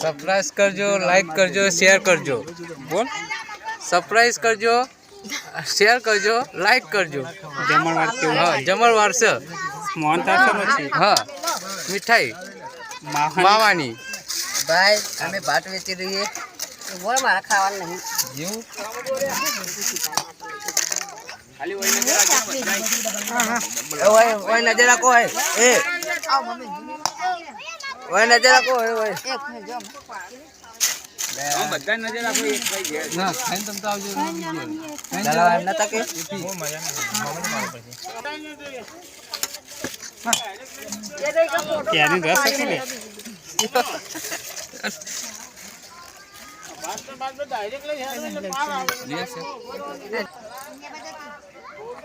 Subscribe કરજો like કરજો share કરજો. બોલ. સબસ્ક્રાઇબ કરજો શેર કરજો લાઈક કરજો. જમણવાર હા જમણવાર છે? હા મીઠાઈ. માવા માવાની. ભાઈ અમે ભાત વેચી રહીએ બોલ મારા ખાવાનું નહીં. જેવું? ઓય ઓય નજર રાખો ઓય એ ઓય નજર રાખો ઓય ઓય એક મિનિટ જો ના ખાઈને તમે તો આવજો ચાલો એમ નતા કે ક્યાંની રસ હતી ને